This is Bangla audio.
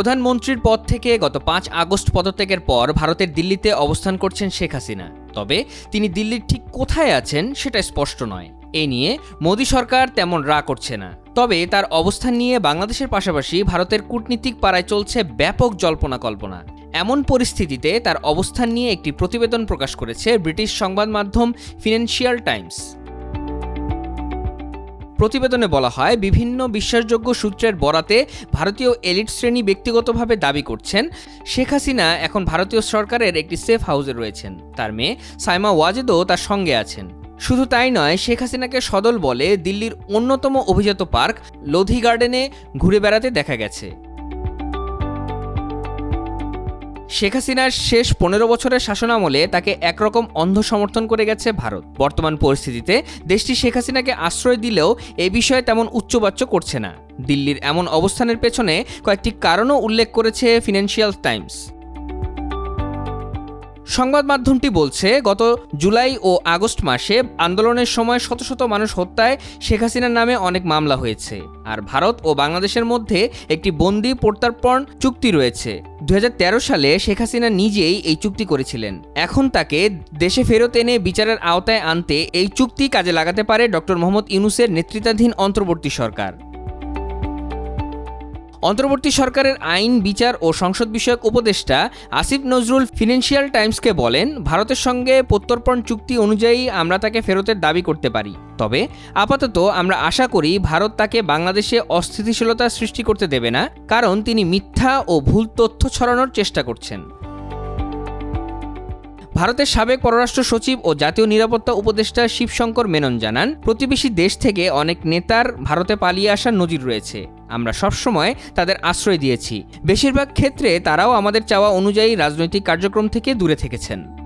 প্রধানমন্ত্রীর পদ থেকে গত পাঁচ আগস্ট পদত্যাগের পর ভারতের দিল্লিতে অবস্থান করছেন শেখ হাসিনা। তবে তিনি দিল্লির ঠিক কোথায় আছেন সেটা স্পষ্ট নয়। এ নিয়ে মোদী সরকার তেমন রা করছে না। তবে তার অবস্থান নিয়ে বাংলাদেশের পাশাপাশি ভারতের কূটনীতিক পাড়ায় চলছে ব্যাপক জল্পনা কল্পনা। এমন পরিস্থিতিতে তার অবস্থান নিয়ে একটি প্রতিবেদন প্রকাশ করেছে ব্রিটিশ সংবাদ মাধ্যম ফিনান্সিয়াল টাইমস। প্রতিবেদনে বলা হয়, বিভিন্ন বিশ্বাসযোগ্য সূত্রের বরাতে ভারতীয় এলিট শ্রেণি ব্যক্তিগতভাবে দাবি করছেন, শেখ হাসিনা এখন ভারতীয় সরকারের একটি সেফ হাউসে রয়েছেন। তার মেয়ে সাইমা ওয়াজেদও তার সঙ্গে আছেন। শুধু তাই নয়, শেখ হাসিনাকে সদল বলে দিল্লির অন্যতম অভিজাত পার্ক, লোধি গার্ডেনে ঘুরে বেড়াতে দেখা গেছে। শেখ হাসিনার শেষ পনেরো বছরের শাসনামলে তাকে একরকম অন্ধ সমর্থন করে গেছে ভারত। বর্তমান পরিস্থিতিতে দেশটি শেখ হাসিনাকে আশ্রয় দিলেও এ বিষয়ে তেমন উচ্চবাচ্য করছে না। দিল্লির এমন অবস্থানের পেছনে কয়েকটি কারণও উল্লেখ করেছে ফিনান্সিয়াল টাইমস। সংবাদ মাধ্যমটি বলছে, গত জুলাই ও আগস্ট মাসে আন্দোলনের সময় শত শত মানুষ হত্যায় শেখ হাসিনার নামে অনেক মামলা হয়েছে। আর ভারত ও বাংলাদেশের মধ্যে একটি বন্দি প্রত্যার্পণ চুক্তি রয়েছে। দু হাজার তেরো সালে শেখ হাসিনা নিজেই এই চুক্তি করেছিলেন। এখন তাকে দেশে ফেরত এনে বিচারের আওতায় আনতে এই চুক্তি কাজে লাগাতে পারে ডক্টর মোহাম্মদ ইউনুসের নেতৃত্বাধীন অন্তর্বর্তী সরকার। অন্তর্বর্তী সরকারের আইন, বিচার ও সংসদ বিষয়ক উপদেষ্টা আসিফ নজরুল ফিনান্সিয়াল টাইমসকে বলেন, ভারতের সঙ্গে প্রত্যর্পণ চুক্তি অনুযায়ী আমরা তাকে ফেরতের দাবি করতে পারি। তবে আপাতত আমরা আশা করি ভারত তাকে বাংলাদেশে অস্থিতিশীলতা সৃষ্টি করতে দেবে না, কারণ তিনি মিথ্যা ও ভুল তথ্য ছড়ানোর চেষ্টা করছেন। ভারতের সাবেক পররাষ্ট্র সচিব ও জাতীয় নিরাপত্তা উপদেষ্টা শিবশঙ্কর মেনন জানান, প্রতিবেশী দেশ থেকে অনেক নেতার ভারতে পালিয়ে আসার নজির রয়েছে। আমরা সবসময় তাদের আশ্রয় দিয়েছি। বেশিরভাগ ক্ষেত্রে তারাও আমাদের চাওয়া অনুযায়ী রাজনৈতিক কার্যক্রম থেকে দূরে থেকেছেন।